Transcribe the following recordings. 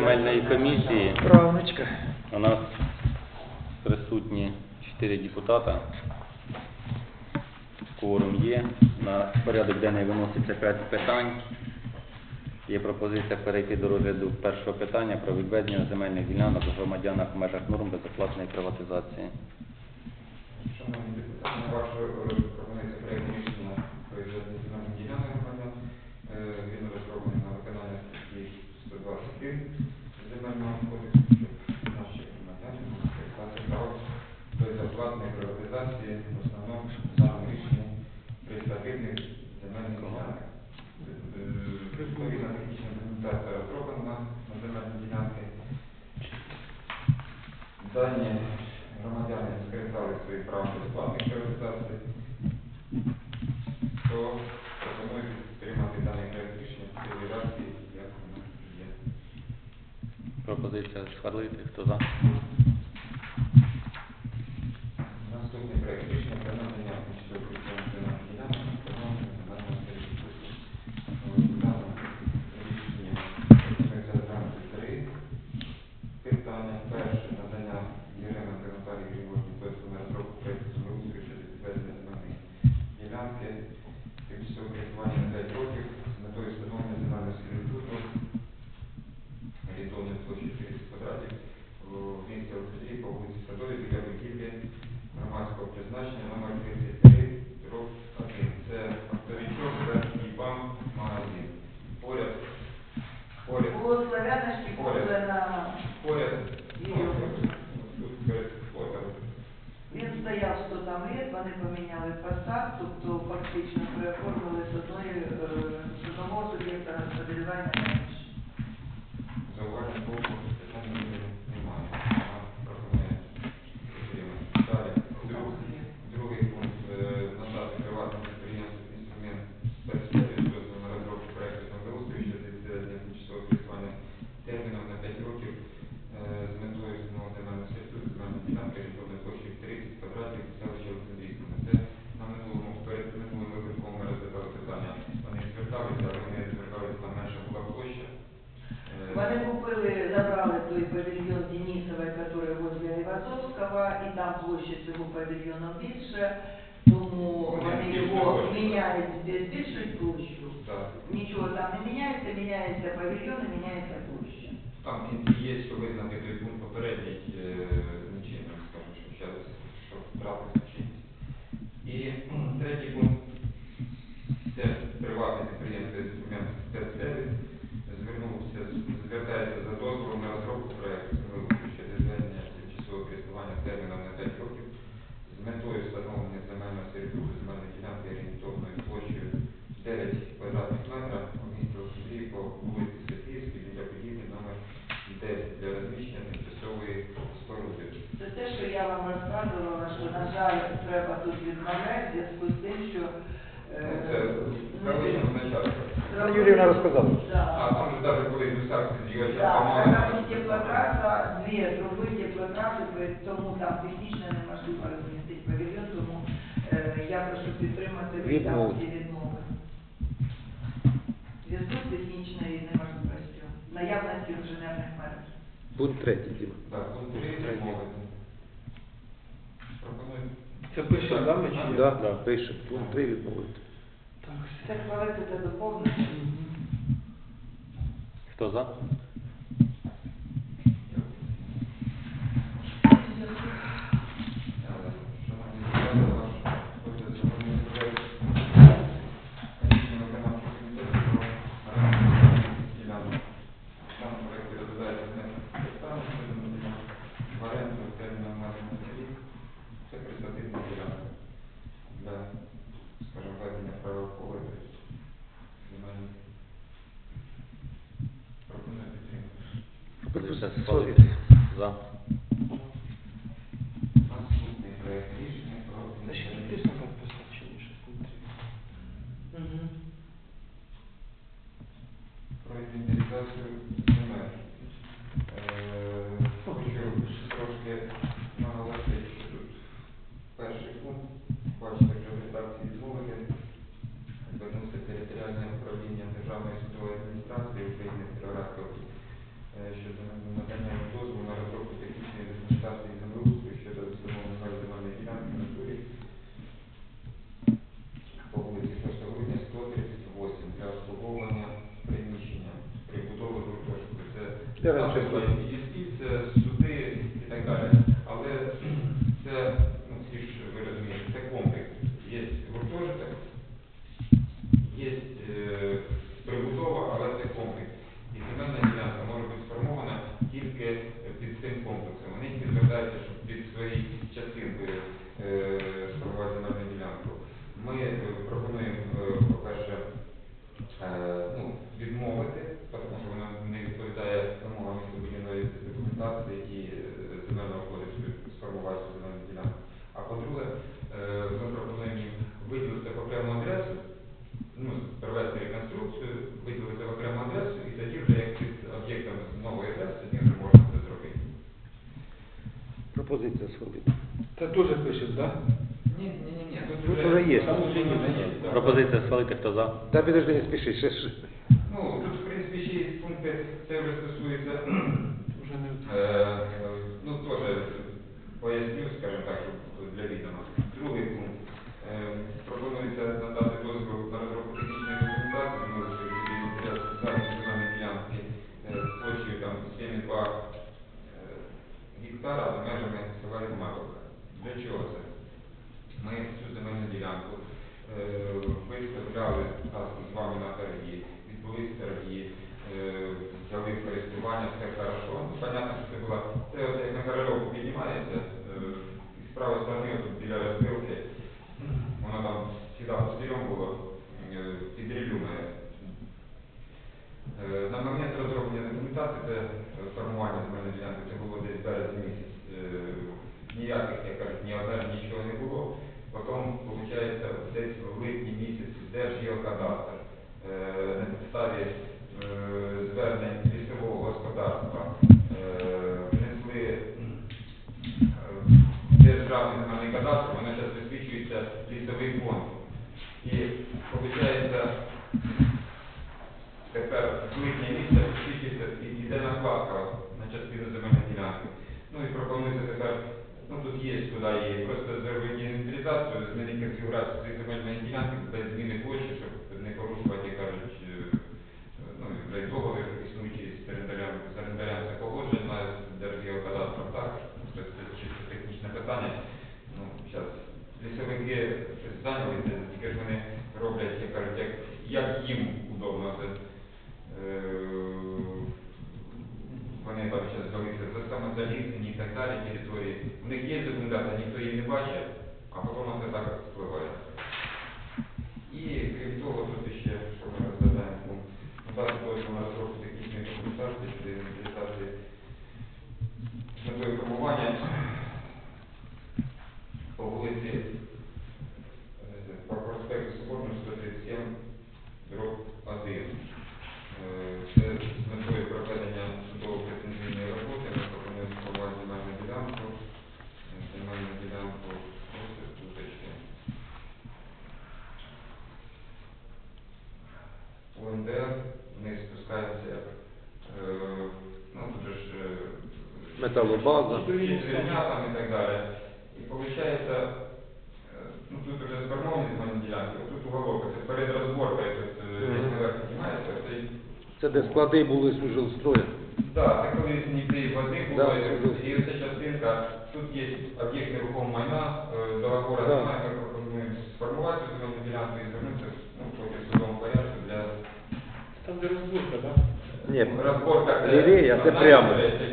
земельної комісії. Правничка. У нас присутні чотири депутата. Кворум є. На порядок денний виноситься п'ять питань. Є пропозиція перейти до розгляду першого питання про відведення земельних ділянок громадянах в межах норм безоплатної приватизації. Шановні депутати, на ваш розгляд пропонується проект рішення про відведення земельних ділянок громадян. Е, Він розроблений на виконання статті 123 Земельного кодексу, щоб наші громадяни могли скористатися правом безоплатної приватизації в основному даному рішенні реєстративних земельних ділянок. Е, Відповідна технічна документація розроблена на земельні ділянки. Дані громадяни скористали свої права безплатних приватизації, то пропоную підтримати даний проект рішення редакції, як воно є. Пропозиція схвалити. Хто за? Наступний проект рішення про надання стояв 100 там літ, вони поміняли фасад, тобто фактично переоформили з одної, е, з одного суб'єкта господарювання на інший. Зауваження боку питання немає. Вона пропонує підтримати. Далі. Друг- Другий пункт. е, Надати приватному підприємству інструмент спецсервісу дозволу на розробку проекту землеустрою щодо відведення тимчасового користування терміном на 5 років е, з метою встановлення земельного сервітуту земельної ділянки орієнтовною площею 30 квадратів селища Олександрійському. Це на минулому, перед минулим випадком ми розглядали питання. Вони зверталися, але вони зверталися, там менша була площа. Е, Вони купили, забрали той павільйон Денисова, який возле і там площа цього павільйону більше, тому Вони його міняють, збільшують площу. Так. Нічого там не міняється, міняється павільйон і міняється площа. Там є, що визнати той пункт попередній е, скажімо, що зараз що втратив чинність. І третій пункт це приватний вам розказувала, що, на жаль, треба тут відмовляти в зв'язку з тим, що... е, Ну, Це Юріївна розказала. А там же навіть коли гусарські Да, помагали. там теплотраса, дві труби теплотраси, тому там технічно неможливо розмістити павільйон, тому е, я прошу підтримати в відмови. Зв'язку з технічною неможливістю, наявності інженерних мереж. Пункт третій, Діма. Так, пункт 3 Це пише, да, ми чи? Да, да, пише. Пункт 3 відмовити. Це хвалити та доповнити. Хто за? Wo ist das? So. Це і юстиція, суди і так далі. Але це, ну, всі ж ви розумієте, це комплекс. Є гуртожиток, є е, прибудова, але це комплекс. І земельна ділянка може бути сформована тільки під цим комплексом. Вони підтверджаються, що під свої частинкою е, сформувати земельну ділянку. Ми е, пропонуємо, е, по-перше, е, ну, відмовити, тому що вона не відповідає вимогам містобудівної документації і е, земельного кодексу сформувати цю земельну ділянку. А по-друге, е, ми пропонуємо їм виділити окрему адресу, ну, провести реконструкцію, виділити окрему адресу, і тоді вже як під об'єктом нової адреси, тоді вже можна це зробити. Пропозиція сходити. Це теж пишемо, так? Ні, ні, ні, ні. Тут вже є. Пропозиція схвалити, хто за? Та підожди, не спіши, ще ж. Виставляли разом з вами на торги, відбулись торги, е, взяли користування, все хорошо. Ну, понятно, що це була, це от як на Корольовку піднімається, е, і з правої сторони тут біля розбилки, воно там завжди пустирем було, е, під. Е, На момент розроблення документації, це е, формування земельної ділянки, це було десь березень місяць. Е, Ніяких, як кажуть, ні обмежень, нічого не було. Потім, виходить, десь в липні місяці Держгеокадастр е, на підставі е, звернень лісового господарства е, внесли державний земельний кадастр, воно зараз висвічується лісовий фонд. І виходить, Тепер в липні місяця висвітлюється і йде на частину земельної ділянки. Ну і пропонується тепер, ну тут є туди і просто зробити інвентаризацію, змінити конфігурацію цієї земельної ділянки без зміни Металобаза. Звільня там і так далі. І виходить, е, ну тут вже сформовані земельні ділянки, тут уголок, це перед розборкою, тут е, десь наверх піднімається, Це де склади були з жилстрою. Так, це колись ніби води Да, було, і оця частинка, тут є об'єкт нерухомого майна, е, договору Да. немає, ми пропонуємо сформувати цю земельну ділянку і звернутися ну, потім в судовому порядку для Там де розборка, так? Ні, розборка. це- лівеє, це прямо. Це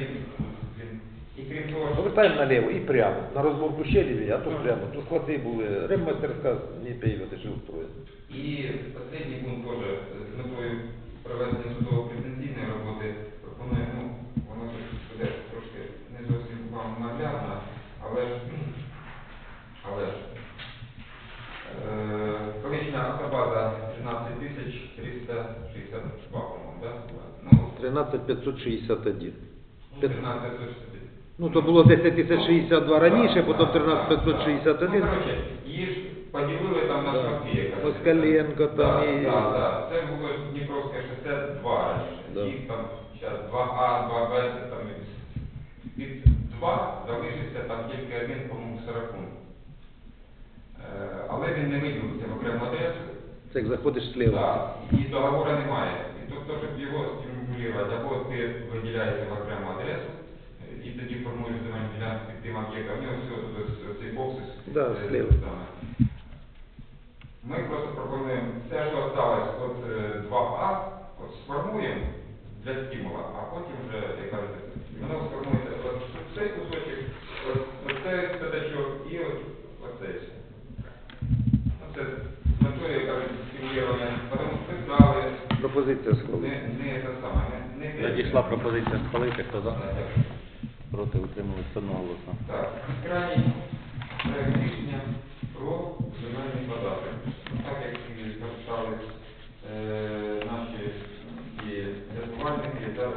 він, і крім того, що Повертаємо наліво і прямо. На розборку ще ліві, а тут прямо. Тут склади були. Реммастерська не появити жилстрою. І останній пункт теж з метою проведення судово-претензійної роботи пропонує, ну, воно буде трошки не зовсім вам наглядно, але ж, але ж, е, колишня автобаза 13 тисяч 362, по-моєму, да? Ну, 13561. 13. Ну, то було 10062 раніше, потім Ну, 13561. її ж поділили там на шматки. Москаленко там і- Да, да. Це було Дніпровське шосе 2 раніше. Їх там зараз 2А, 2Б, це там від- від 2 залишився там тільки один, по-моєму, 40. Е, Але він не виділився в окрему адресу, Це як заходиш слева. так, і договору немає. І тобто, щоб його стимулювати, або ти виділяєшся в окрему адресу, е, і тоді формуєш земельну ділянку об'єктом, в все тут ось цей бокс. Да, е, слева. саме. Ми просто пропонуємо все, що осталось от е, 2А, от сформуємо для стимула, а потім вже, як кажете, воно сформується от цей кусочок, от, оцей п'ятачок і от оцей. Ну, Це з метою, як кажуть, стимулювання, тому що писали, Пропозиція не, схвалити. не те саме, не, не Надійшла пропозиція схвалити, хто за? Так, одноголосно. Так, крайній проект рішення про земельний податок. Так як і записали е, наші і рятувальники, зараз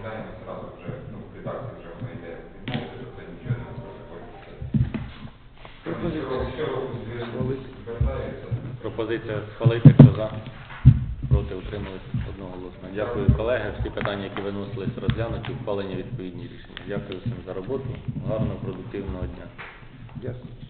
відмовляємо зразу вже, ну, в редакції вже воно йде відмовити, то це нічого не. Щороку Схвалити. Пропозиція схвалити, хто за? Проти утримались одноголосно. Дякую, колеги. Всі питання, які виносились, розглянуті, ухвалені відповідні рішення. Дякую всім за роботу. Гарного, продуктивного дня. Дякую.